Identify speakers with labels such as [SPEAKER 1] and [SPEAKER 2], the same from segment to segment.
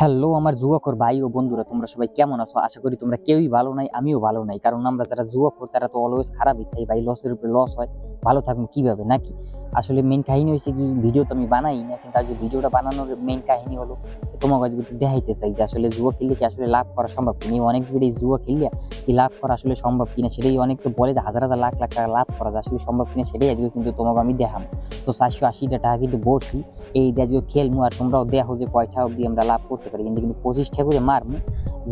[SPEAKER 1] Hello আমার যুবকর ভাই ও বন্ধুরা, তোমরা সবাই কেমন আছো? আশা করি তোমরা কেউই ভালো নাই, আমিও ভালো নাই। কারণ আমরা যারা যুবকর তারা তো অলওয়েজ খারাপই। খাই ভাই লসের উপরে লস হয়। ভালো থাকুন কীভাবে, নাকি? আসলে মেন কাহিনী হয়েছে কি ভিডিও তো আমি বানাই না কিন্তু আজকে ভিডিওটা বানানোর মেন কাহিনী হলো তোমাকে আজকে একটু দেখাইতে চাই যে আসলে জুয়া খেললে কি আসলে লাভ করা সম্ভব কিনা? অনেক ভিডিও জুয়া খেললে কি লাভ করা আসলে সম্ভব কিনা সেটাই অনেক তো বলে যে হাজার হাজার লাখ লাখ টাকা লাভ করা আসলে সম্ভব কিনা সেটাই আজকে কিন্তু তোমাকে আমি দেখাবো। তো চারশো আশিটা টাকা কিন্তু বসি, এই দিয়ে আজকে খেলমু আর তোমরাও দেখো যে কয়টা অব্দি আমরা লাভ করতে পারি। কিন্তু কিন্তু পঁচিশটা করে মারমু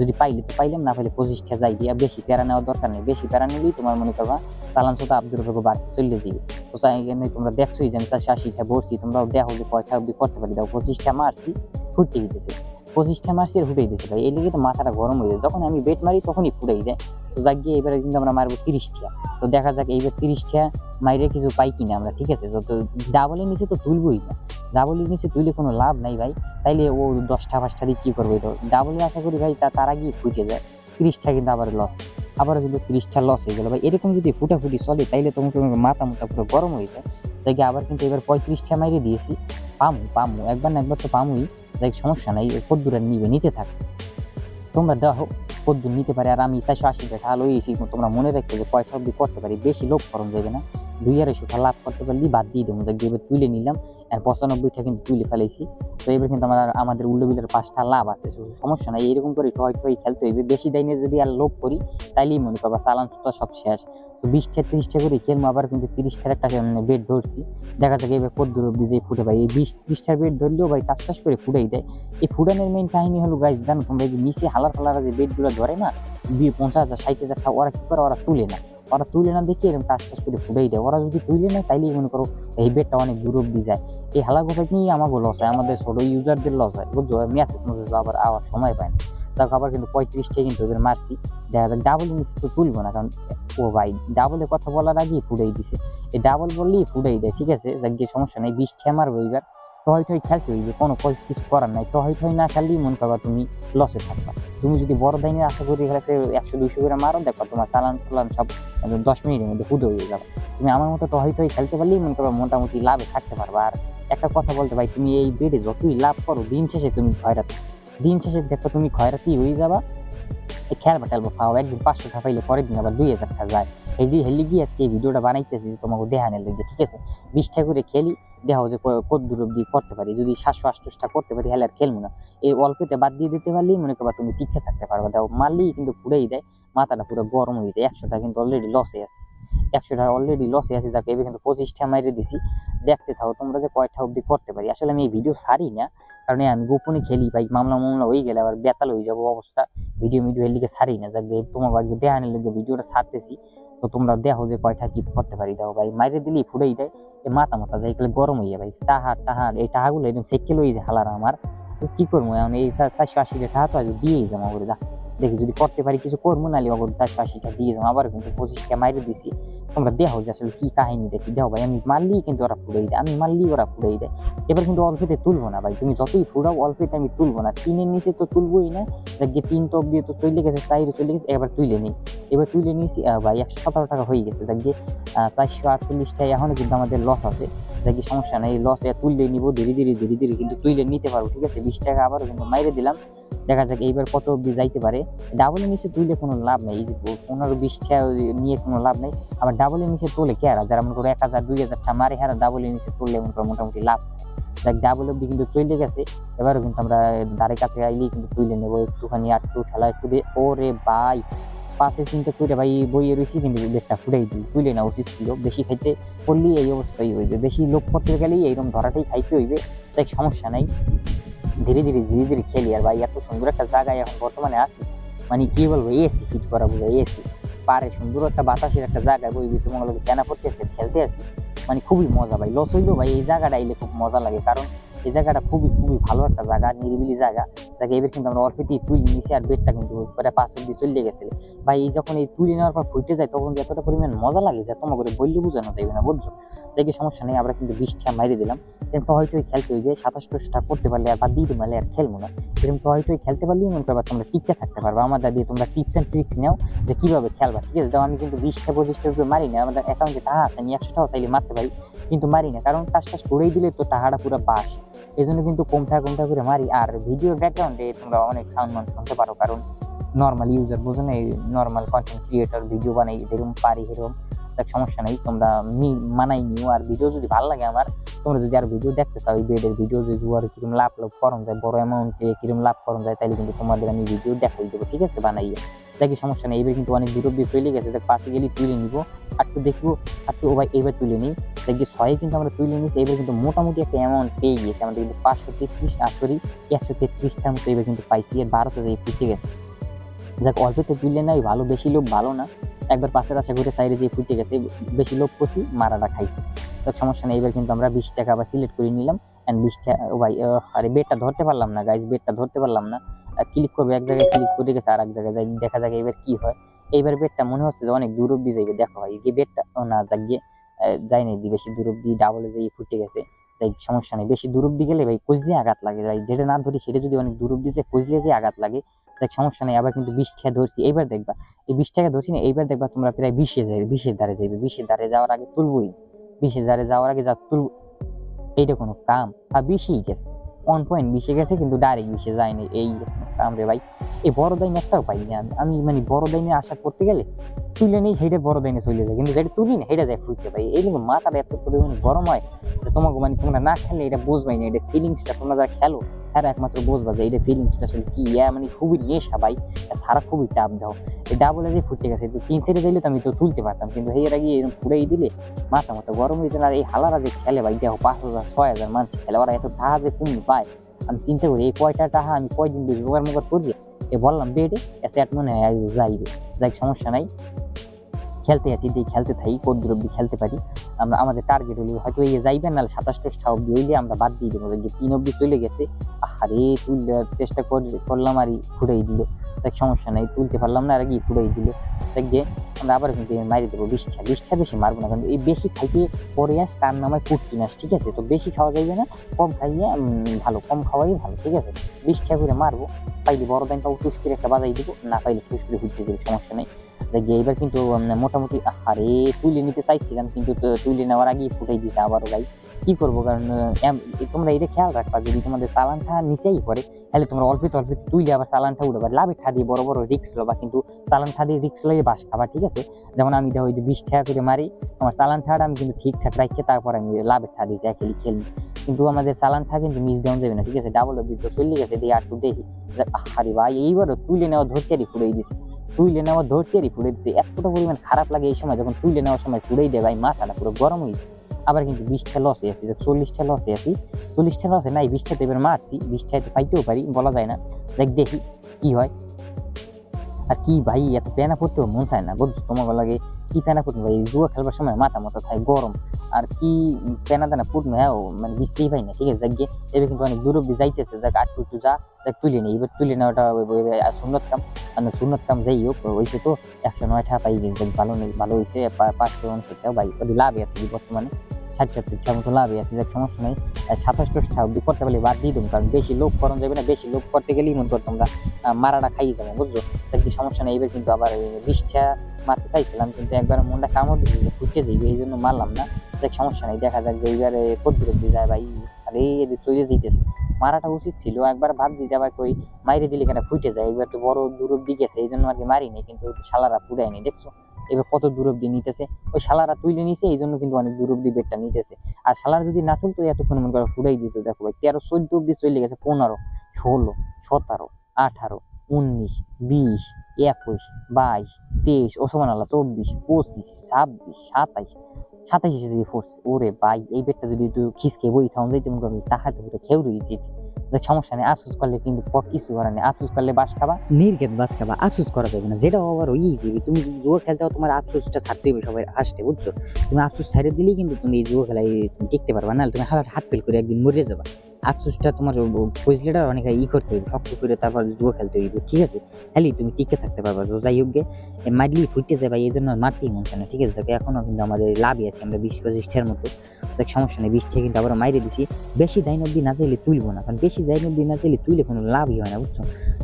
[SPEAKER 1] যদি পাইলে তো পাইলাম, না পাইলে পঁচিশটা যাই দিয়ে বেশি প্যারা নেওয়ার দরকার নেই। বেশি প্যারা নিলেই তোমার মনে করবা চালান তো আব্দুর রোগ বাড়তে চলে যাবে। তো চাই তোমরা দেখছোই যে আমি চারশো আশিটা বসছি তোমরাও দেখো যে কয়টা অব্দি করতে পারি। দাও পঁচিশটা মারছি ফুটতে দিতেছে। পঁচিশটা মারছি আর ফুটেই দিতে পারি এই লিগে তো মাথাটা গরম হয়ে যায়। যখন আমি বেট মারি, তখনই ফুটেই যায়। তো যাক গিয়ে এবারে কিন্তু আমরা মারবো তিরিশটা তো দেখা যাক এইবার তিরিশটা মাইরে কিছু পাই কিনা আমরা, ঠিক আছে? যত ডাবলের নিচে তো তুলবই না। ডাবলের নিচে তুলে কোনো লাভ নাই ভাই। তাইলে ও দশটা পাঁচটা দিয়ে কী করবে তো? ডাবলে আশা করি ভাই তা তার আগেই ফুটে যায়। তিরিশটা কিন্তু আবার লস আবার কিন্তু তিরিশটা লস হয়ে গেলো ভাই। এরকম যদি ফুটাফুটি চলে, তাইলে তোমাকে মাথা মুথা পুরো গরম হয়ে যায়। তাই আবার কিন্তু এবার পঁয়ত্রিশটা মাইরে দিয়েছি। পামু পামু। একবার না একবার তো পামুই। যাই সমস্যা নাই কদ্দুর নিবে, নিতে থাক। তোমরা দেখো কদ্দুর নিতে পারে আর আমি চারশো আশি টাকা আলো এসি তোমরা মনে রাখতে যে পয়সা অব্দি করতে পারি, বেশি লোক খরচ যাবে না দুই আড়াইশো টাকা লাভ করতে পারলি বাদ দিয়ে দেবো দেখবে তুলে নিলাম। আর পঁচানব্বইটা কিন্তু তুলে ফেলেছি তো এবার কিন্তু আমার আমাদের উল্টো বিলের পাঁচটা লাভ আছে সমস্যা নাই, এরকম করে টয় টয় খেলতে হইবে। বেশি দাইনে যদি আর লোভ করি, তাইলেই মনে করবা চালান সব শেষ। তো বিশটা তিরিশটা করে খেলব, আবার কিন্তু তিরিশটার একটা বেড ধরছি। দেখা যাক এবার কত দূর অব্দি যে ফুটে ভাই। এই বিশ, ত্রিশটার বেড ধরলেও ভাই টাস টাস করে ফুটাই দেয় এই ফুটানোর মেইন কাহিনী হলো গাইজ জানো তোমরা এই নিচে হালার ফালারা যে বেডগুলো ধরে না, দুই পঞ্চাশ হাজার, ষাট হাজার ওরা কী করে? ওরা তুলে না ওরা তুলে না দেখে এরকম টাস টাস করে ফুটাই দেয়। ওরা যদি তুলে নেয় তাইলেই মনে করো এই বেডটা অনেক দূর অব্দি যায়। এই হালা গোফাক নিয়ে আমাকে লস হয়? আমাদের ছোট ইউজারদের লস হয়। বুঝছ? মেসেজ মেসেজ আবার আওয়ার সময় পায় না। তারপর আবার কিন্তু পঁয়ত্রিশটা কিন্তু এবার মারছি। দেখা যাক ডাবল নিচে তো তুলবো না, কারণ ও ভাই ডাবলে কথা বলার আগেই ফুটাই দিছে। এই ডাবল বললেই ফুটাই দেয়, ঠিক আছে? যাক গিয়ে সমস্যা নেই। বিশটা মারবো এবার টয় টয় খেলতে হইবে, কোনো কিছু করার নাই। টয় টয় না খেললেই মনে করবা তুমি লসে থাকবা। তুমি যদি বড় দাইনের আশা করি খেলাতে একশো, দুইশো করে মারো দেখো তোমার চালান টালান সব দশ মিনিটের মধ্যে হুদে হয়ে যাবে। তুমি আমার মতো টয় টয় খেলতে পারলেই মনে করবা মোটামুটি লাভে থাকতে পারবা। আর একটা কথা বলতে ভাই, তুমি এই বেডে যতই লাভ করো, দিন শেষে তুমি খয়রাতি দিন শেষে দেখো তুমি খয়রাতি হয়ে যাবা। এই খেলবা টেলবা পাও একদিন পাঁচশো টাকা পরের দিন আবার দুই হাজার টাকা যায়। হেলি হেলি গিয়ে আজকে এই ভিডিওটা বানাইতেছি, তোমাকে দেখানোর লেগে ঠিক আছে? বিশটা করে খেলি দেখাও যে কত দূর অব্দি করতে পারি, যদি সাতশো আটশোটা করতে পারি, হেলে আর খেলব না। এই অল্পতে বাদ দিয়ে দিতে পারলেই মনে করবা তুমি টিকে থাকতে পারবে। দেখো মারলেই কিন্তু পুড়েই দেয় মাথাটা পুরো গরম হয়ে যায়। একশোটা কিন্তু অলরেডি লসে আছে। একশোটা অলরেডি লসে আছে, যাকে এবার কিন্তু পঁচিশটা মাইরে দিছি। দেখতে থাকো তোমরা যে কয়টা অব্দি করতে পারি। আসলে আমি এই ভিডিও সারি না, কারণ আমি গোপনে খেলি, ভাই, মামলা মামলা হয়ে গেলে আবার বেতাল হয়ে যাব অবস্থা। ভিডিও ভিডিও এর লিগে সারি না, যাকে তোমার আজকে দেখানোর লিগে ভিডিওটা সারতেছি তো তোমরা দেখো যে কয়টা কি করতে পারি। দাও ভাই, মাইরে দিলেই ফুটেই দেয় মাথা মাথা যাই গেলে গরম হয়ে যায় ভাই টাহার টাহার এই টাহাগুলো একদম সেকেল হয়ে যায় হালার আমার। কি করব এখন? এই চারশো আশিটা টাহা তো আজকে দিয়েই যাব আমার দেখি যদি করতে পারি কিছু করব, নাহলে চারশো আশিটা দিয়ে যাব। আবার কিন্তু পঁচিশটা মাইরে দিছি। তোমরা দেখো যে আসলে কি কাহিনী দেখি। দেখো ভাই, আমি মারলেই কিন্তু ওরা ফুড়েই দেয় আমি মারলেই ওরা ফুড়েই দেয় এবার কিন্তু অল্পেতে তুলবো না ভাই, তুমি যতই ফুড়াও, অল্পেতে আমি তুলবো না। তিনের নিচে তো তুলবোই না দেখবে তিন তো অব্দি তো চলে গেছে, চাইরে চলে গেছে, এবার তুলে নিই। এবার তুলে নিয়েছি ভাই, একশো সতেরো টাকা হয়ে গেছে। দেখবে চারশো আটচল্লিশটায় এখনও কিন্তু আমাদের লস আছে। দেখি সমস্যা নেই লস তুললে নিবো, ধীরে ধীরে ধীরে ধীরে কিন্তু তুলে নিতে পারব, ঠিক আছে? বিশ টাকা আবারও কিন্তু মাইরে দিলাম। দেখা যাক এইবার কত অব্দি যাইতে পারে। ডাবলের নিচে তুললে কোনো লাভ নেই, এই যে পনেরো, বিশ টাকা নিয়ে কোনো লাভ নেই। আবার ডাবলের নিচে তোলে কে আর? যারা মনে করো এক হাজার, দুই হাজার টাকা মারে হারা ডাবলের নিচে তুললে মনে করো মোটামুটি লাভ দেখ ডাবল অব্দি কিন্তু চলে গেছে। এবারও কিন্তু আমরা দাঁড়ে কাছে আইলেই কিন্তু তুলে নেব। একটুখানি ঠেলা একটু দিয়ে। ওরে ভাই পাশে চিন্তা করে ভাই বইয়ে রয়েছি কিন্তু বেশটা ফুটাই দিই তুলে না উচিত ছিল। বেশি খাইতে পড়লেই এই অবস্থাই হইবে। বেশি লোক করতে গেলেই এইরকম ধরাটাই খাইতে হইবে। তাই সমস্যা নাই। ধীরে ধীরে ধীরে ধীরে খেলি। আর ভাই, এত সুন্দর একটা জায়গায় এখন বর্তমানে আছি। মানে কি বলব এসি ফিট করা বোঝা এসি পারে, সুন্দর একটা বাতাসের একটা জায়গায় বই বিশ্বমঙ্গলকে কেনা পড়তেছে খেলতে আছি মানে খুবই মজা ভাই লস হইলেও ভাই এই জায়গাটা এলে খুব মজা লাগে, কারণ এই জায়গাটা খুবই খুবই ভালো একটা জায়গা, নিরিবিলি জায়গা। যাকে এবার কিন্তু আমরা অল্পেতেই তুলি নিছি আর বেডটা কিন্তু পরে পাঁচ অব্দি চলে গেছে। ভাই এই যখন এই তুলি নেওয়ার পর ফুটে যায়, তখন যতটা পরিমাণ মজা লাগে যে তোমার করে বললে বোঝানো যাবে না, বুঝছ? দেখে সমস্যা নেই, আমরা কিন্তু বিশটা মাইরে দিলাম। এরকম হয়তো খেলতে হয়ে যায় সাতাশ টাকা করতে পারলে আর বাদ দিয়ে পারলে আর খেলব না। এরকম হয়তো খেলতে পারলেই মনে করবা তোমরা টিকতে থাকতে পারবে। আমাদের দিয়ে তোমরা টিপস অ্যান্ড ট্রিক্স নাও যে কীভাবে খেলবা, ঠিক আছে? যেমন আমি কিন্তু বিশটা পঁচিশটা রুপে মারি না, আমাদের অ্যাকাউন্টে টাকা আছে, আমি একশো টাকা চাইলে মারতে পারি, কিন্তু মারি না। কারণ কাজ টাজ করেই দিলে তো টাকাটা পুরো বাস। এই জন্য কিন্তু কমঠা কমঠা করে মারি। আর ভিডিও ব্যাকগ্রাউন্ডে তোমরা অনেক সাউন্ড মান শুনতে পারো, কারণ নর্মাল ইউজার বোঝো না, এই নর্মাল কন্টেন্ট ক্রিয়েটর ভিডিও বানাই যেরকম পারি সেরকম দেখ, সমস্যা নেই, তোমরা মানাই নিও। আর ভিডিও যদি ভালো লাগে আমার, তোমরা যদি আর ভিডিও দেখতে চাও, এই বেডের ভিডিও যদি আর কীরকম লাভ লাভ করন যায়, বড় অ্যামাউন্টে কীরকম লাভ করন যায় তাহলে কিন্তু তোমাদের আমি ভিডিও দেখাই দেবো, ঠিক আছে, বানাইয়ে। দেখি সমস্যা নেই এবার কিন্তু অনেক দূর অব্দি চলে গেছে, দেখ, পাশে গেলে তুলে নিবো আর তো দেখব আর ও ভাই এবার তুলে নিই। দেখবি ছয়ে কিন্তু আমরা তুলে নিয়েছি এবার কিন্তু মোটামুটি একটা অ্যামাউন্ট পেয়ে গিয়েছে, আমাদের কিন্তু পাঁচশো তেত্রিশ সরি একশো তেত্রিশটার মতো এবার কিন্তু পাইছি, আর যাই ফুটে গেছে। দেখ, অল্পতে তুললে নাই, ভালো, বেশি লোক ভালো না। একবার পাশের আশা ঘুরে সাইডে দিয়ে ফুটে গেছে, বেশি লোক করছি মারাটা খাইছে। তো সমস্যা নেই, এবার কিন্তু আমরা বিশ টাকা আবার সিলেক্ট করে নিলাম। অ্যান্ড বিশ টাকা ভাই আরে বেডটা ধরতে পারলাম না গাইজ বেডটা ধরতে পারলাম না। ক্লিক করবে, এক জায়গায় ক্লিক করে গেছে আর এক জায়গায় যাই দেখা যাক এবার কি হয়। এইবার বেডটা মনে হচ্ছে যে অনেক দূর অব্দি যাইবে। দেখো ভাই, এই বেডটা না, যাক গিয়ে যাই নাই বেশি দূর অব্দি ডাবলে যাই ফুটে গেছে। তাই সমস্যা নেই। বেশি দূর অব্দি গেলে ভাই, কচলে আঘাত লাগে। ভাই যেটা না ধরি সেটা যদি অনেক দূর অব্দি যে কচলে যে আঘাত লাগে। দেখ, সমস্যা নেই, আবার কিন্তু বিশ টাকা ধরছি, এইবার দেখবা, এই বিশ টাকা ধরছি না, এইবার দেখবা তোমরা প্রায় বিশে যাবে বিশের ধারে যাবে বিশের ধারে যাওয়ার আগে তুলবই বিশের ধারে যাওয়ার আগে যা তুলব, এইটা কোনো কাম, আর বিশেই গেছে ওয়ান পয়েন্ট বিশে গেছে, কিন্তু ডাইরেক্ট বিশে যায়নি, এই কাম রে ভাই এই বড় দাইনে একটাও পাই না, আমি- মানে বড় দাইনে আশা করতে গেলে তুলে নেই, হেঁটে বড় দাইনে চলে যায়, কিন্তু যেটা তুলি না, হেঁটে যায় ফুটতে ভাই, এই জন্য মাথাটা এত পরিমাণে গরম হয় তোমাকে মানে তোমরা না খেলে এটা বুঝবাই না, এটা ফিলিংসটা তোমরা যারা খেলো হ্যাঁ একমাত্র বুঝবা যে এটা ফিলিংসটা আসলে কি? ইয়া মানে খুবই নেশা ভাই। সারা খুবই টাপ দাও এই ডাবলে যে ফুটে গেছে তো তিন সাইডে যাইলে তো আমি তো তুলতে পারতাম। কিন্তু হেয়ের আগে এরকম ফুড়াই দিলে, মাথা মাথা গরম হয়ে আর এই হালারা যে খেলে ভাই, দেখো, পাঁচ হাজার, ছয় হাজার মানুষ খেলে। ওরা এত টাকা যে কম পায়। আমি চিন্তা করি, এই কয়টা টাহা আমি কয়দিন বেশি রোগার মুগার করি এ বললাম বেডে এসে এক মনে হয় যাইবে। যাই, সমস্যা নাই। খেলতে আছি দিয়ে খেলতে থাকি দূর অব্দি খেলতে পারি, আমরা আমাদের টার্গেট হলো হয়তো এই যাইবেন নাহলে সাতাশ টাশটা অব্দি হইলে আমরা বাদ দিয়ে দেবো। যে তিন অব্দি চলে গেছে আরে তুললে চেষ্টা কর- করলাম আর ফুটাই দিল। দেখ, সমস্যা নাই, তুলতে পারলাম না, আর কি ফুটাই দিল। দেখ যে আমরা আবার কিন্তু মারি দেবো বিশটা বিশটা বেশি মারবো না, কারণ এই বেশি খাইতে পরে আস, তার নামায় কুটকি নাস ঠিক আছে? তো বেশি খাওয়া যাইবে না, কম খাইয়ে ভালো, কম খাওয়াই ভালো, ঠিক আছে? বিশটা করে মারবো, পাইলে বড় পাবো টুস করে একটা বাজাই দেবো, না পাইলে টুস করে ঘুরতে দেবো, সমস্যা নেই। দেখ যে এবার কিন্তু মোটামুটি আরে তুলে নিতে চাইছিলাম, কিন্তু তুলে নেওয়ার আগেই ফুটাই দিতে আবারও ভাই। কি করব? কারণ তোমরা এটা খেয়াল রাখবা, যদি তোমাদের চালানটা নিচেই পড়ে, তাহলে তোমরা অল্পিত অল্পিত তুইলে আবার চালানটা উঠবে লাভের ঠা দিয়ে বড় বড় রিক্স লবা, কিন্তু চালান দিয়ে রিক্স লইয়ে বাস খাবা, ঠিক আছে? যেমন আমি দেখো ওই বিশ টাকা করে মারি, আমার চালান ঠাটা আমি কিন্তু ঠিকঠাক রাখি তারপর আমি লাভের ঠা দিয়ে যাই খেলি খেলবি কিন্তু আমাদের চালান ঠা কিন্তু মিস দেওয়া যাবে না, ঠিক আছে? ডাবল অব্দি তো চলে গেছে, দিয়ে আর একটু দেখি। আরে ভাই, এইবারও তুলে নেওয়া ধরছি ফুড়েই দিছে। তুইলে নেওয়া ধরছি আর ফুড়ে দিচ্ছে এতটা পরিমাণ খারাপ লাগে এই সময়, যখন তুইলে নেওয়ার সময় ফুড়েই দেয় ভাই, মাথাটা পুরো গরম হয়ে যায়। আবার কিন্তু বিশটা লসে আছি চল্লিশটা লসে আছি। চল্লিশটা লসে নাই, বিশটা তো এবার মারছি, বিশটা তো পাইতেও পারি, বলা যায় না। দেখ দেখি, কি হয়? আর কি ভাই, এত প্যানা পড়তেও মন চায় না। বুঝছ তোমাকে লাগে কি প্যানা পড়তে ভাই জুয়া খেলবার সময় মাথা মতো থাকে, গরম। আর কি প্যানা দানা পড়বে হ্যাঁ মানে বুঝতেই পাই না ঠিক আছে? যাক গিয়ে এবার কিন্তু অনেক দূর অব্দি যাইতেছে, যাক আর একটু যা দেখ তুলে নেই এবার তুলে নেওয়াটা সুন্নত কাম আর সুন্নত কাম যাই হোক হয়েছে তো, একশো নয় টাকা পাই গেছে ভালো নেই, ভালো হয়েছে পাঁচশো উনষাট টাকা ভাই, ওদের লাভে আছে বর্তমানে। ষাট সত্তর টাকা মতো লাভে আছে, যাক সমস্যা নেই। সাতাশ টাশ টাকা অব্দি করতে পারলে বাদ দিয়ে দেবো, কারণ বেশি লোক করণ যাবে না, বেশি লোক করতে গেলেই মনে করতাম আমরা মারাটা খাইয়ে যাবে, বুঝছ? কি সমস্যা নেই, এবার কিন্তু আবার বিশটা মারতে চাইছিলাম, কিন্তু একবার মনটা কামড় দিয়েছে ফুটে যাইবে, এই জন্য মারলাম না। দেখ সমস্যা নেই। দেখা যাক যে এইবারে কত দূর অব্দি যায় ভাই আরে, এদের চলে যেতেছে মারাটা উচিত ছিল, একবার ভাব দিয়ে আবার কই মাইরে দিলে কেন ফুটে যায়। এবার তো বড় দূর অব্দি গেছে এই জন্য আর কি মারিনি, কিন্তু শালারা পুরায়নি দেখছ? এবার কত দূর অব্দি নিতেছে। ওই শালারা তুলে নিছে এই জন্য কিন্তু অনেক দূর অব্দি বেডটা নিতেছে। আর শালার যদি না তুলতো, এতক্ষণ মনে করো ফুরাই দিত, দেখো ভাই, তেরো, চোদ্দ অব্দি চলে গেছে পনেরো, ষোলো, সতেরো, আঠারো উনিশ, বিশ, একুশ, বাইশ, তেইশ ওসমান আল্লাহ চব্বিশ, পঁচিশ, ছাব্বিশ, সাতাইশ। সাতাইশ ফোর্স ওরে ভাই, এই বেডটা যদি একটু খিসকে বই থাউন যাইতে মনে করবি তাহাতে খেয়েও রয়েছে সমস্যা নেই আফসোস করলে কিন্তু কিছু করার নেই। আফসোস করলে বাস খাবা। নির্গেত বাস খাবা আফসোস করা যাবে না। যেটা আবার ওই যাবে তুমি জুয়া খেলতে তোমার আফসোসটা ছাড়তে হবে সবাই হাসতে বুঝছ? তুমি আফসোস ছাড়ে দিলেই কিন্তু তুমি এই জুয়া খেলায় তুমি টিকতে পারবা। না তুমি হাত হাত ফেল করে একদিন মরে যাবা। আফসোসটা তোমার ফজলেটা অনেক ই করতে হবে শক্ত করে তারপর জুয়া খেলতে হইবে ঠিক আছে? খালি তুমি টিকে থাকতে পারবা যাই হোক গে, মারলি ফুটতে যাবে এই জন্য মারতেই মন না ঠিক আছে? যাকে এখনও কিন্তু আমাদের লাভই আছে আমরা বিশ পঁচিশটার মতো। দেখ, সমস্যা নেই বিশটা কিন্তু আবার মাইরে দিছি। বেশি দাইন অব্দি না চাইলে তুলবো না, কারণ বেশি দাইন অব্দি না চাইলে তুইলে কোনো লাভই হয় না, বুঝছ?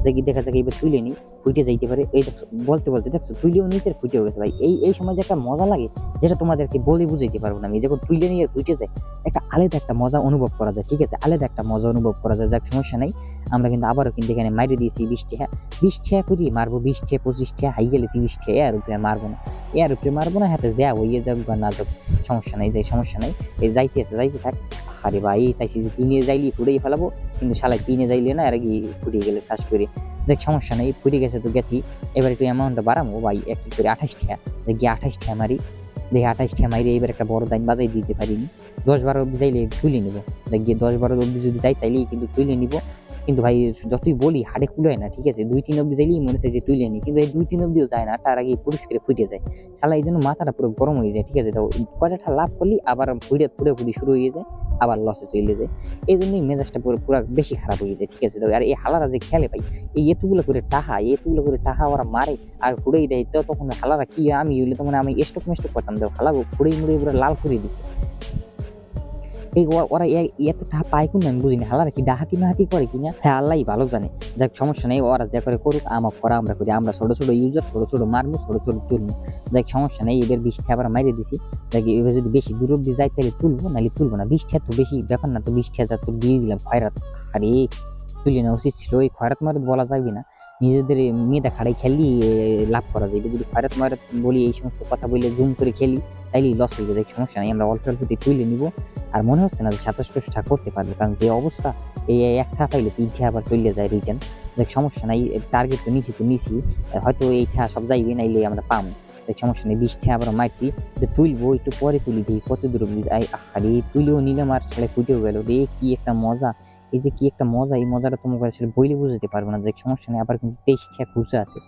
[SPEAKER 1] যে কি দেখা যাক এবার তুলে নিই ফুটে যাইতে পারে। এই বলতে বলতে দেখছ, তুইলেও নিচে ফুটেও গেছে। ভাই, এই এই সময় যে একটা মজা লাগে, যেটা তোমাদেরকে বলে বুঝাইতে পারব না আমি যখন তুইলে নিয়ে ফুটে যায় একটা আলাদা একটা মজা অনুভব করা যায়, ঠিক আছে? আলাদা একটা মজা অনুভব করা যায়, যাক, সমস্যা নাই। আমরা কিন্তু আবারও কিন্তু এখানে মাইরে দিয়েছি বিশ টাকা বিশ টাকা করি, মারবো বিশ টাকা পঁচিশ টাকা হাই গেলে তিরিশ টাকা এর উপরে মারবো না। এর উপরে মারবো না, হাতে যা হইয়ে যাক বা না যাক, সমস্যা নাই যে সমস্যা নাই। যাইতে আছে যাইতে থাক। আরে ভাই চাইছি যে পিনে যাইলি ফুটেই ফেলাবো, কিন্তু সালাই পিনে যাইলে না আর কি ফুটিয়ে গেলে কাজ করে। দেখ, সমস্যা নেই ফুটে গেছে তো গেছি। এবার একটু অ্যামাউন্টটা বাড়াবো ভাই, এক করে আঠাশ টাকা দেখি আঠাশ টাকা মারি, দেখি আঠাশ টাকা মারি এবার একটা বড় দাইন বাজাই দিতে পারিনি। দশ বারো অব্দি যাইলে তুলে নিবো। গিয়ে দশ বারো অব্দি যদি যাই, তাইলেই কিন্তু তুলে নিব। কিন্তু ভাই, যতই বলি, হাড়ে কুলোয় না, ঠিক আছে? দুই, তিন অব্দি যাইলেই মনে হচ্ছে যে তুলে নি। কিন্তু এই দুই, তিন অব্দিও যায় না, তার আগে পুরুষ করে ফুটে যায়। শালা, এই জন্য মাথাটা পুরো গরম হয়ে যায়, ঠিক আছে? তো কয়টা লাভ করলি? আবার ফুটে ফুটে ফুটে শুরু হয়ে যায়, আবার লসে চলে যায়। এই জন্যই মেজাজটা পুরো পুরো বেশি খারাপ হয়ে যায়, ঠিক আছে? তো আর এই হালারা যে খেলে ভাই, এই এতগুলো করে টাহা এতগুলো করে টাহা ওরা মারে আর ফুড়েই দেয়, তো তখন হালারা কি আমি হইলে তখন আমি স্টক মেস্টক করতাম। তো হালা ফুড়েই মুড়ে পুরো লাল করে দিছে। এই ওরা এত টাকা পায় কোন আমি বুঝিনি হালারা কি ডাহাতি মাহাতি করে কিনা হ্যাঁ আল্লাহ ভালো জানে দেখ সমস্যা নেই ওরা যা করে করুক আমার করা আমরা করি আমরা ছোট ছোট ইউজার ছোট ছোট মারবো ছোট ছোট তুলবো দেখ সমস্যা নেই এবার বৃষ্টি আবার মাইরে দিছি দেখ এবার যদি বেশি দূর অব্দি যাই তাহলে তুলবো নাহলে তুলবো না বৃষ্টি তো বেশি ব্যাপার না তো বৃষ্টি হাজার তো দিয়ে দিলাম খয়রাত আরে তুলে নেওয়া উচিত ছিল এই খয়রাত মারত বলা যাবে না নিজেদের মেয়েটা খাড়াই খেললি লাভ করা যায় যদি খয়রাত মারত বলি এই সমস্ত কথা বলে জুম করে খেলি তাইলেই লস হয়ে যাবে সমস্যা নেই, আমরা অল্প অল্প দিয়ে তুলে নিব। আর মনে হচ্ছে না যে সাতাশ টাকা করতে পারবে, কারণ যে অবস্থা, এই একটা পাইলে তিনটে আবার চলে যায় রিটার্ন দেখ, সমস্যা নাই টার্গেট তো নিছি তো নিছি হয়তো এই এইটা সব যাইবে, নাইলে আমরা পাবো দেখ, সমস্যা নেই বিশটা আবার মারছি যে তুলবো, একটু পরে তুলি দিই কত দূর আরে তুলেও নিলাম আর সালে ফুটেও গেল, রে, কি একটা মজা। এই যে কি একটা মজা, এই মজাটা তোমাকে আসলে বইলে বুঝতে পারব না। দেখ, সমস্যা নেই, আবার কিন্তু তেইশ টাকা খুচরা আছে।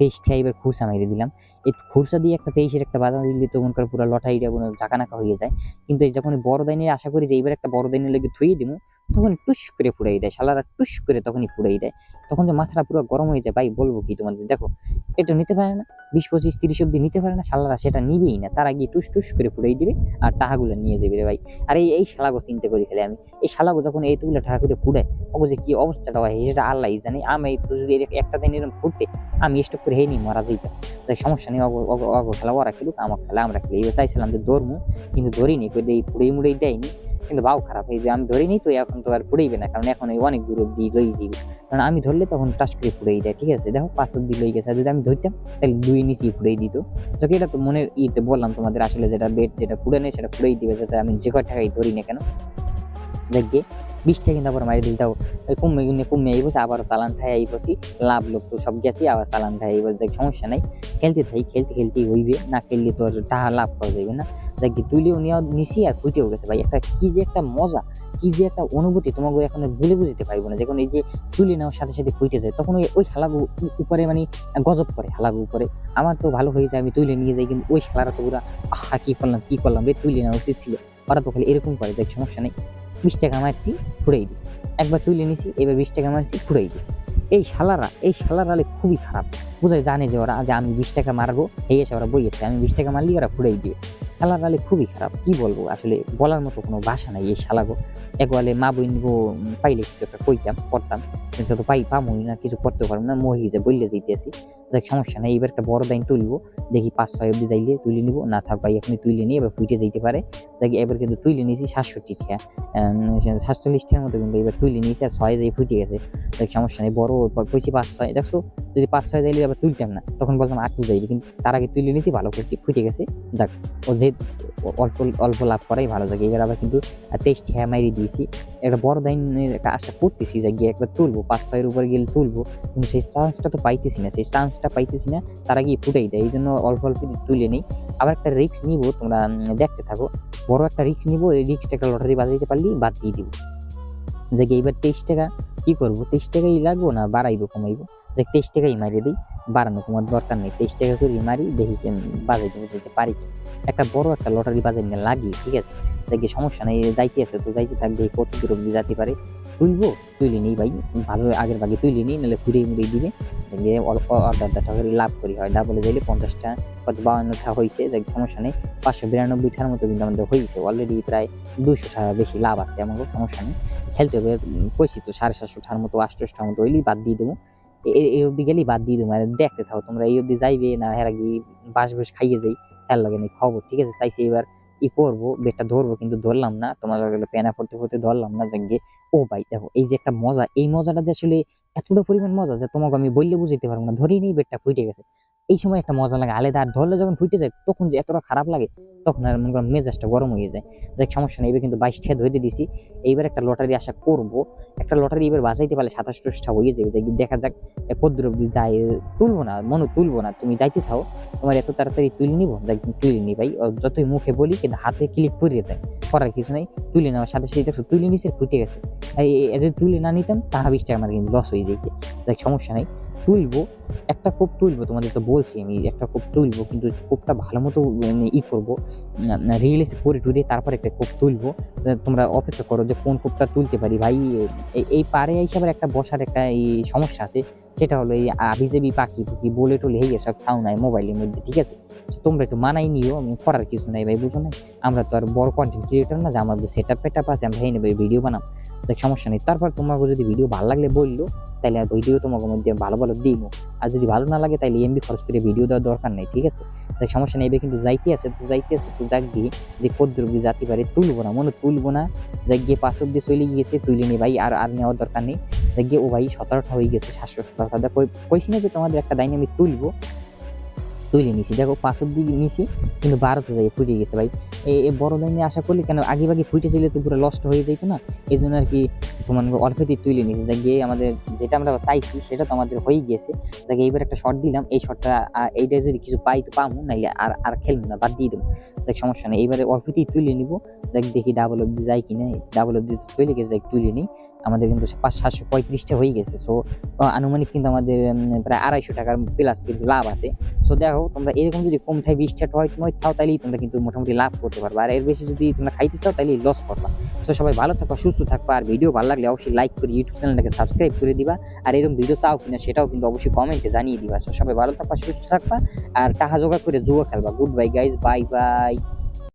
[SPEAKER 1] তেইশ টাকা এবার খুরসা মেরে দিলাম। এই খুরসা দিয়ে একটা তেইশের একটা বাধা দিলে তো মনে করো পুরো লটাইটা কোনো ঝাঁকানাকা হয়ে যায়। কিন্তু যখন বড় দাইনে আশা করি যে এইবার একটা বড় দাইনি লেগে থুয়ে দিব তখন টুস করে ফুড়াই দেয়, শালারা টুস করে তখনই ফুড়াই দেয়। তখন যে মাথাটা পুরো গরম হয়ে যায়, ভাই বলব কি তোমাদের? দেখো, এটা নিতে পারে না, বিশ পঁচিশ তিরিশ অব্দি নিতে পারে না, শালারা সেটা নিবেই না। তারা গিয়ে টুস টুস করে ফুড়াই দিবে আর টাকাগুলো নিয়ে যাবে রে ভাই। আর এই এই শালাগো চিন্তা করি খেলে আমি। এই শালাগো যখন এইগুলো টাকা করে ফুড়ায় ওগো যে কি অবস্থাটা হয় সেটা আল্লাহ জানে। আমি তো যদি একটা দিন এরকম ফুটতে আমি স্টক করে হেনি, মারা যাইতাম তাই সমস্যা নেই, অগো খেলা ওরা খেলুক আমার খেলা, আমরা খেলি। চাইছিলাম যে ধরমু, কিন্তু ধরিনি এই পুড়েই মুড়েই দেয়নি। কিন্তু বাউ খারাপ। এই যে আমি ধরিনি তো এখন তো আর পুড়েইবে না, কারণ এখন এই অনেক দূর অব্দি লই যাইবে কারণ আমি ধরলে তখন টাস করে পুড়েই দেয়, ঠিক আছে? দেখো, পাঁচ অব্দি লই গেছে যদি আমি ধরতাম, তাহলে দুই নিচে পুড়েই দিত। যাকে এটা তো মনের ইতে বললাম তোমাদের আসলে যেটা বেড যেটা পুড়ে নেই সেটা পুড়েই দিবে, যাতে আমি যে কয় টাকাই ধরি না কেন। দেখবে বিশটা কিন্তু আবার মারি দিলটাও কমে কিনে কমে আই বসে আবার চালান খাই আই বসি লাভ লোক তো সব গেছি, আবার চালান খাই আই বসে সমস্যা নাই। খেলতে থাই, খেলতে খেলতেই হইবে, না খেললে তো টাকা লাভ করা যাবে না। দেখি তুইলেও নিয়ে নিছি আর ফুটেও গেছে ভাই। একটা কি যে একটা মজা, কি যে একটা অনুভূতি তোমাকে এখন ভুলে বুঝতে পারব না। যখন এই যে তুলে নেওয়ার সাথে সাথে ফুটে যায়, তখন ওই ওই উ- উপরে মানে গজব করে হালাগু উপরে। আমার তো ভালো হয়ে যায়, আমি তুলে নিয়ে যাই, কিন্তু ওই খেলাটা তো পুরা, আহা, কি করলাম কি করলাম রে, তুলে নেওয়া উচিত ছিল। ওরা তো খালি এরকম করে, দেখ, সমস্যা নেই। বিশ টাকা মারছি, ফুড়াই দিছি। একবার তুলে নিছি, এবার বিশ টাকা মারছি, ফুড়াই দিছি। এই শালারা এই শালারা খুবই খারাপ। বোঝায় জানে যে ওরা, যে আমি বিশ টাকা মারবো, এই এসে ওরা বইয়েছে আমি বিশ টাকা মারলি, ওরা ফুড়াই দিয়ে শালার আলে খুবই খারাপ, কি বলব? আসলে বলার মতো কোনো ভাষা নাই এই শালাগো একবারে মা বইন গো পাইলে কিছু একটা কইতাম করতাম কিন্তু তো পাই, পামই না, কিছু করতে পারব না, মহি যে বললে যেতে আছি। দেখ, সমস্যা নেই এবার একটা বড় দাইন তুলবো, দেখি পাঁচ, ছয় অব্দি যাইলে তুলে নিবো, না থাক ভাই, এখনই তুলে নিয়ে এবার ফুটে যেতে পারে। দেখি, এবার কিন্তু তুলে নিয়েছি সাতষট্টি টাকা সাতচল্লিশ টাকার মতো কিন্তু এবার তুলে নিয়েছি আর ছয় যাই ফুটে গেছে। দেখ, সমস্যা নেই, বড় কইছি পাঁচ, ছয়, দেখছ? যদি পাঁচ, ছয় যাইলে আবার তুলতাম না। তখন বলতাম আটকে যাইবে? কিন্তু তার আগে তুলে নিয়েছি ভালো করছি, ফুটে গেছে। যাক, ও যে অল্প অল্প লাভ করাই ভালো। থাকে এবার আবার কিন্তু তেইশ টাকা মাইরি দিয়েছি। একটা বড় দাইনের একটা আশা করতেছি যে গিয়ে একবার তুলবো। পাঁচ ছয়ের উপরে গেলে তুলবো। কিন্তু সেই চান্সটা তো পাইতেছি না। সেই চান্সটা পাইতেছি না, তারা গিয়ে ফুটাই দেয় এই জন্য অল্প অল্প একটু তুলে নিই। আবার একটা রিক্স নিবো, তোমরা দেখতে থাকো। বড় একটা রিক্স নিবো, এই রিক্সটাকে লটারি বাজাইতে পারলি বাদ দিয়ে দিব। যে এইবার তেইশ টাকা কি করব? তেইশ টাকাই লাগবো না বাড়াইবো, কমাইবো? দেখ তেইশ টাকাই মারিয়ে দিই, বাড়ানো কমার দরকার নেই। তেইশ টাকা করে মারি দেখি কেন বাজাইতে বুঝাইতে পারি একটা বড় একটা লটারি বাজাই নিয়ে লাগিয়ে, ঠিক আছে? দেখি সমস্যা নেই, যাইতে আছে তো যাইতে থাকবে কত দূর অব্দি যেতে পারে। তুলবো, তুলে নিই ভাই, ভালো আগের ভাগে তুলে নিই, নাহলে ঘুরিয়ে মুড়িয়ে দিবে। দেখবে অল্প অর্ধ টাকা করে লাভ করি, হয় ডাবলে যাইলে পঞ্চাশটা কত বাউন্নটা হয়েছে দেখ সমস্যা নেই। পাঁচশো বিরানব্বই টাকার মতো কিন্তু আমাদের হয়েছে অলরেডি প্রায় দুশো টাকা বেশি লাভ আছে কোনো সমস্যা নেই। খেলতে হবে কইছি তো সাড়ে সাতশো টাকার মতো আটশোশো টাকার মতো হইলেই বাদ দিয়ে দেবো। এই অব্দি গেলেই বাদ দিয়ে দেবো। মানে দেখতে থাকো, তোমরা এই অব্দি যাইবে না হেরা কি বাস বুস খাইয়ে যাই খেয়াল লাগে নেই খবর, ঠিক আছে? চাইছি এবার ই করব, বেটটা ধরবো, কিন্তু ধরলাম না। তোমার প্যানা পড়তে পড়তে ধরলাম না যে ও ভাই, দেখো, এই যে একটা মজা, এই মজাটা যে আসলে এতটা পরিমাণ মজা যে তোমাকে আমি বললে বুঝতে পারব না। ধরেই নেই বেটটা ফুটে গেছে। এই সময় একটা মজা লাগে, আলাদা আর ধরলে যখন ফুটে যায়, তখন যে এতটা খারাপ লাগে, তখন আর মনে করো মেজাজটা গরম হয়ে যায়। দেখ সমস্যা নেই, এবার কিন্তু বাইশ ঠেয়া ধরে দিছি। এইবার একটা লটারি আশা করব, একটা লটারি এবার বাঁচাইতে পারলে সাতাশ টাশটা হয়ে যাবে। দেখা যাক এ কদ্দুর অব্দি যায় তুলবো না মনে তুলবো না, তুমি যাইতে থাও। তোমার এত তাড়াতাড়ি তুলে নিবো? দেখ তুলে নি ভাই যতই মুখে বলি, কিন্তু হাতে ক্লিক করিয়ে দেয়, করার কিছু নাই। তুলে নেওয়ার সাথে সাথে দেখছ, তুলে নিছে, ফুটে গেছে। যদি তুলে না নিতাম, তাহা বিশ টাকা আমার কিন্তু লস হয়ে যেত দেখ সমস্যা নাই। তুলবো, একটা কোপ তুলবো তোমাদের তো বলছি আমি, একটা কোপ তুলবো, কিন্তু কোপটা ভালো মতো মানে ই করব রিলিজ করে টুরে তারপর একটা কোপ তুলবো তোমরা অপেক্ষা করো যে কোন কোপটা তুলতে পারি। ভাই এই- পারে হিসাবে একটা বসার একটা এই সমস্যা আছে, সেটা হলো এই আবিজেবি পাখি পুকি বলে টলে, এই সব ছাউ নাই মোবাইলের মধ্যে, ঠিক আছে? তোমরা একটু মানাই নিও, আমি করার কিছু নাই ভাই, বুঝো না আমরা তো আর বড় কন্টেন্ট ক্রিয়েটার না যে আমাদের সেট আপ ফেট আছে, আমরা এই নেব ভিডিও বানাম দেখ, সমস্যা নেই। তারপর তোমাকে যদি ভিডিও ভালো লাগলে বলল তাহলে আর ভিডিও তোমাকে মধ্যে ভালো ভালো দিব আর যদি ভালো না লাগে তাহলে এমবি খরচ করে ভিডিও দেওয়ার দরকার নেই, ঠিক আছে? দেখ, সমস্যা নেই কিন্তু যাইতে আছে, তো যাইতে আছে, তো যাক গিয়ে, যে অব্দি যাতে পারে তুলবো না, মনে তুলবো না। যাক গিয়ে পাঁচ অব্দি চলে গিয়েছে, তুলে নি ভাই, আর আর নেওয়ার দরকার নেই। দেখ, গিয়ে ও ভাই সতেরোটা হয়ে গেছে, সাতশো সতেরোটা। কইছি না যে তোমাদের একটা ডাইনামিক তুলবো। তুলে নিছি। দেখো পাঁচ অব্দি নিছি, কিন্তু বারোতে যাই ফুটে গেছে ভাই। এই বড় লাইনে আশা করলে কেন আগে বাগে ফুটে ছিল তো পুরো লস্ট হয়ে যেত না? এই জন্য আর কি তোমার অল্পেতেই তুলে নিছি। যা গিয়ে আমাদের যেটা আমরা চাইছি, সেটা তো আমাদের হয়ে গিয়েছে দেখে এইবার একটা শট দিলাম। এই শটটা এইটা যদি কিছু পাই তো পাবো নাইলে আর আর খেলব না, বাদ দিয়ে দেবো। দেখ সমস্যা নেই। এইবারে অল্পেতেই তুলে নিব। দেখ দেখি ডাবল অব্দি যাই কিনা। ডাবল অব্দি চলে গেছে তুলে নিই। আমাদের কিন্তু পাঁচ সাতশো পঁয়ত্রিশটা হয়ে গেছে। সো আনুমানিক কিন্তু আমাদের প্রায় আড়াইশো টাকার প্লাস কিন্তু লাভ আছে। সো দেখো, তোমরা এরকম যদি কম থাকে বিশটা টয় টয় খাও তাহলেই তোমরা কিন্তু মোটামুটি লাভ করতে পারবে। আর এর বেশি যদি তোমরা খাইতে চাও তাহলে লস করবা। তো সবাই ভালো থাকবা, সুস্থ থাকবা। আর ভিডিও ভালো লাগলে অবশ্যই লাইক করে ইউটিউব চ্যানেলটাকে সাবস্ক্রাইব করে দিবা। আর এরকম ভিডিও চাও কিনা সেটাও কিন্তু অবশ্যই কমেন্টে জানিয়ে দিবা। সো সবাই ভালো থাকবা, সুস্থ থাকবা। আর টাকা জোগাড় করে জুয়া খেলবা। Good bye guys bye bye